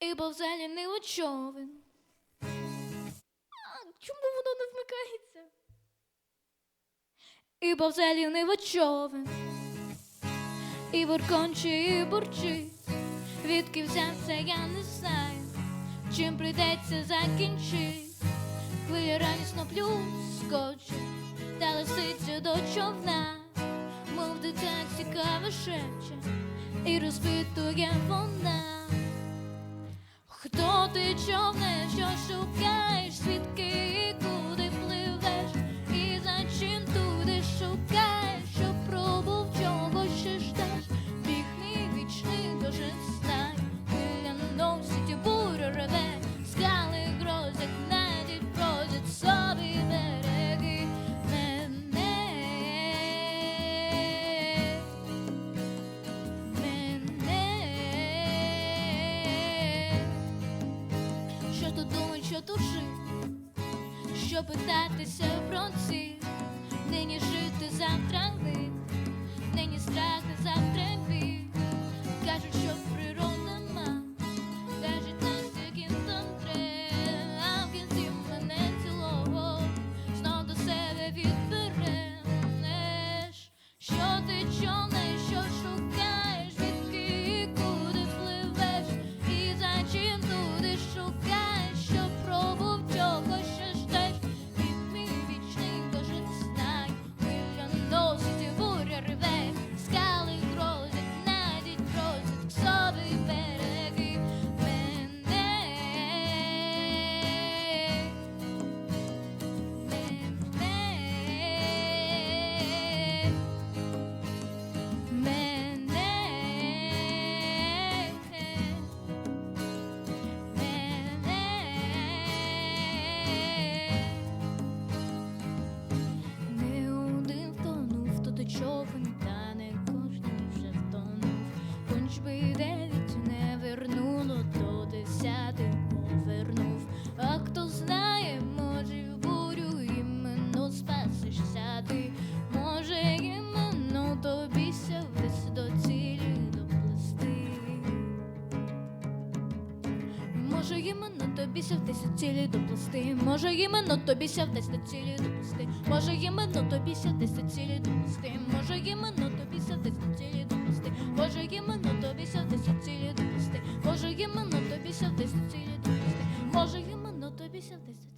і повзалі у човен. А, чому воно не вмикається? І повзалі не човен, і бурконче, і бурчить. Відки взявся, я не знаю, чим прийдеться закінчить. Хвиля радісно плюскоче, та лисицю до човна, мов дитя цікаве шепче, і розпитує вона ти човне, що шукаєш свідки. що тужив, що питатися про нині жити завтра вид, нині страх. Може, іменно тобі сявдесь до цілі доплести, може, іменно тобі сявдесь до цілі доплести, може, іменно тобі сявдесь до цілі доплести, може, іменно тобі сявдесь до цілі доплести, може, іменно тобі сявдесь цілі доплести, може, іменно тобі сявдесь цілі доплести, може, іменно тобі сявдесь